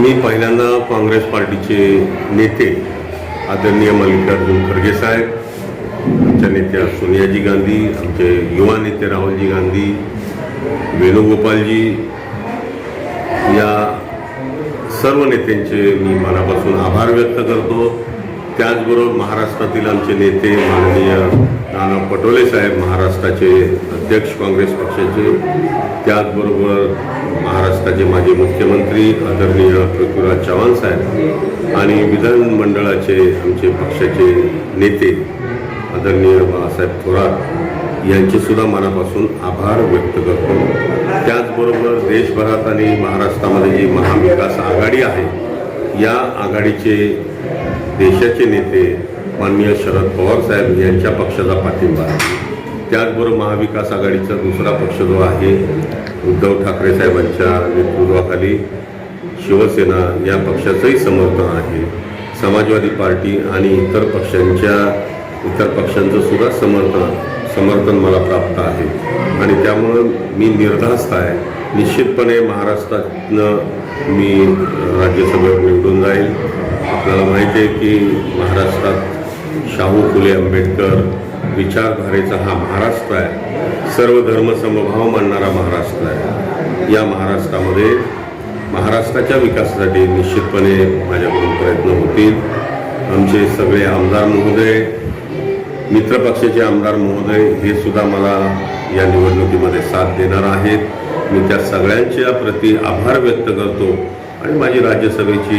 मी पहिल्यांदा काँग्रेस पार्टीचे नेते आदरणीय मल्लिकार्जुन खरगे साहेब आमच्या नेत्या सोनियाजी गांधी आमचे युवा नेते राहुलजी गांधी वेणुगोपालजी या सर्व नेत्यांचे मी मनापासून आभार व्यक्त करतो. त्याचबरोबर महाराष्ट्रातील आमचे नेते माननीय नाना पटोले साहेब महाराष्ट्राचे अध्यक्ष काँग्रेस पक्षाचे त्याचबरोबर महाराष्ट्राचे माजी मुख्यमंत्री आदरणीय पृथ्वीराज चव्हाण साहेब आणि विधानमंडळाचे आमचे पक्षाचे नेते आदरणीय बाळासाहेब थोरात यांचेसुद्धा मनापासून आभार व्यक्त करतो. त्याचबरोबर देशभरात आणि महाराष्ट्रामध्ये जी महाविकास आघाडी आहे या आघाडीचे देशाचे नेते माननीय शरद पवार साहेब यांच्या पक्षाचा पाठिंबा आहे. त्याचबरोबर महाविकास आघाडीचा दुसरा पक्ष जो आहे उद्धव ठाकरे साहेबांच्या नेतृत्वाखाली शिवसेना या पक्षाचंही समर्थन आहे. समाजवादी पार्टी आणि इतर पक्षांच्या इतर पक्षांचं सुद्धा समर्थन समर्थन मला प्राप्त आहे. आणि त्यामुळं मी निर्धास्त आहे. निश्चितपणे महाराष्ट्रातनं मी राज्यसभेवर निवडून जाईल. आपल्याला माहिती आहे की महाराष्ट्रात शाहू फुले आंबेडकर विचारधारेचा हा महाराष्ट्र आहे. सर्व धर्म समभाव मानणारा महाराष्ट्र आहे. या महाराष्ट्रामध्ये महाराष्ट्राच्या विकासासाठी निश्चितपणे माझ्याकडून प्रयत्न होतील. आमचे सगळे आमदार महोदय मित्रपक्षाचे आमदार महोदय हे सुद्धा मला या निवडणुकीमध्ये साथ देणार आहेत. मी त्या सगळ्यांच्या प्रती आभार व्यक्त करतो. आणि माझी राज्यसभेची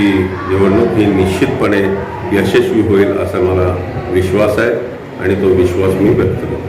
निवडणूक ही निश्चितपणे यशस्वी होईल असा मला विश्वास आहे आणि तो विश्वास मी व्यक्त करतो.